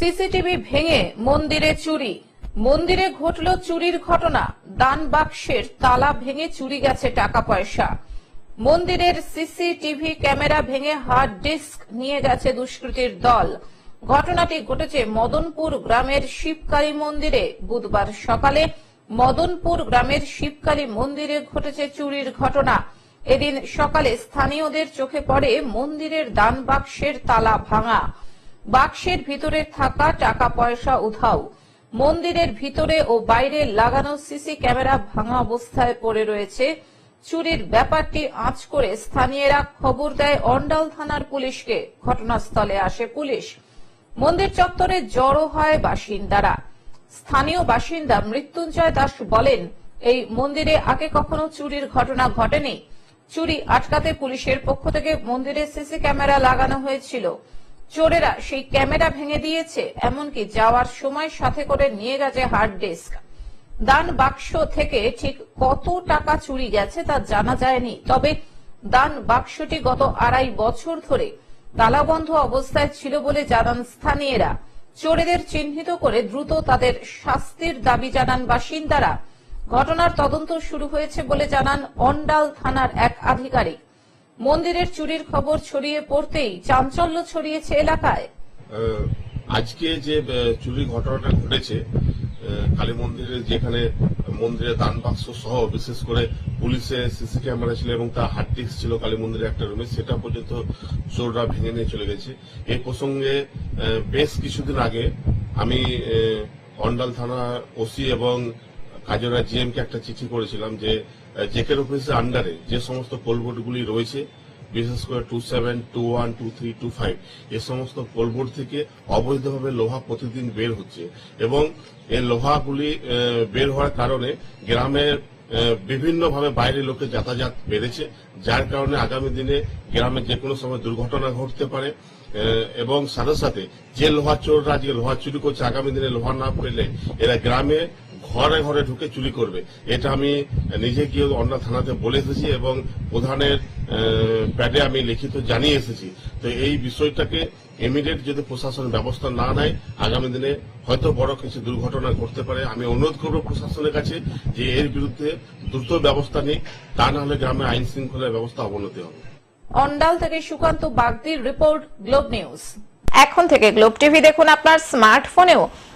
CCTV ভেঙে মন্দিরে চুরি। মন্দিরে ঘটল চুরির ঘটনা। দান বাক্সের তালা ভেঙে চুরি গেছে টাকা পয়সা মন্দিরের সিসিটিভি ক্যামেরা ভেঙে হার্ড ডিস্ক নিয়ে গেছে দুষ্কৃতীর দল। ঘটনাটি ঘটেছে মদনপুর গ্রামের শিবকালী মন্দিরে। বুধবার সকালে মদনপুর গ্রামের শিবকালী মন্দিরে ঘটেছে চুরির ঘটনা। এদিন সকালে স্থানীয়দের চোখে পড়ে মন্দিরের দান বাক্সের তালা ভাঙা। বাক্সের ভিতরে থাকা টাকা পয়সা উধাও। মন্দিরের ভিতরে ও বাইরে লাগানো সিসি ক্যামেরা ভাঙা অবস্থায় পড়ে রয়েছে। চুরির ব্যাপারটি আঁচ করে স্থানীয়রা খবর দেয় অন্ডাল থানার পুলিশকে। ঘটনাস্থলে আসে পুলিশ। মন্দির চত্বরে জড়ো হয় বাসিন্দারা। স্থানীয় বাসিন্দা মৃত্যুঞ্জয় দাস বলেন, এই মন্দিরে আগে কখনো চুরির ঘটনা ঘটেনি। চুরি আটকাতে পুলিশের পক্ষ থেকে মন্দিরে সিসি ক্যামেরা লাগানো হয়েছিল। চোরেরা সেই ক্যামেরা ভেঙে দিয়েছে, এমনকি যাওয়ার সময় সাথে করে নিয়ে গেছে হার্ড ডিস্ক দান বাক্স থেকে ঠিক কত টাকা চুরি গেছে তা জানা যায়নি, তবে দান বাক্সটি গত আড়াই বছর ধরে তালাবন্ধ অবস্থায় ছিল বলে জানান স্থানীয়রা। চোরেদের চিহ্নিত করে দ্রুত তাদের শাস্তির দাবি জানান বাসিন্দারা। ঘটনার তদন্ত শুরু হয়েছে বলে জানান অন্ডাল থানার এক আধিকারিক। মন্দিরের চুরির খবর ছড়িয়ে পড়তেই চাঞ্চল্য ছড়িয়েছে এলাকায়। আজকে যে আহ, চুরি ঘটনাটা ঘটেছে কালী মন্দিরে যেখানে মন্দিরের দান বাক্স সহ বিশেষ করে পুলিশে সিসি ক্যামেরা ছিল এবং তার হার্ড ডিস্ক ছিল কালী মন্দিরের একটা রুমে সেটা পর্যন্ত চোররা ভেঙে নিয়ে চলে গেছে। এই প্রসঙ্গে বেশ কিছুদিন আগে আমি অন্ডাল থানা ওসি এবং কাজরা জিএম কে একটা চিঠি করেছিলাম যে জেকের অফিসের আন্ডারে যে সমস্ত পোলবোর্ডগুলি রয়েছে, বিশেষ করে two seven two one two three two five এ সমস্ত পোলবোর্ড থেকে অবৈধভাবে লোহা প্রতিদিন বের হচ্ছে এবং এই লোহাগুলি বের হওয়ার কারণে গ্রামের বিভিন্নভাবে বাইরে লোকে যাতায়াত বেড়েছে, যার কারণে আগামী দিনে গ্রামে যে কোনো সময় দুর্ঘটনা ঘটতে পারে এবং সাথে সাথে যে লোহা চোররা আজকে লোহা চুরি করছে, আগামী দিনে লোহা না পেলে এরা গ্রামে ঘরে ঘরে ঢুকে চুরি করবে। এটা আমি নিজে গিয়ে অন্য থানাতে বলে এসেছি এবং প্রধানের প্যাডে আমি লিখিত জানিয়ে এসেছি। তো এই বিষয়টাকে ইমিডিয়েট যদি প্রশাসন ব্যবস্থা না নেয় আগামী দিনে হয়তো বড় কিছু দুর্ঘটনা ঘটতে পারে। আমি অনুরোধ করব প্রশাসনের কাছে যে এর বিরুদ্ধে দ্রুত ব্যবস্থা নিক তা না হলে গ্রামে আইন শৃঙ্খলার ব্যবস্থা অবনতি হবে। অন্ডাল থেকে সুকান্ত বাগদির রিপোর্ট গ্লোব নিউজ। এখন থেকে গ্লোব টিভি দেখুন আপনার স্মার্টফোনেও।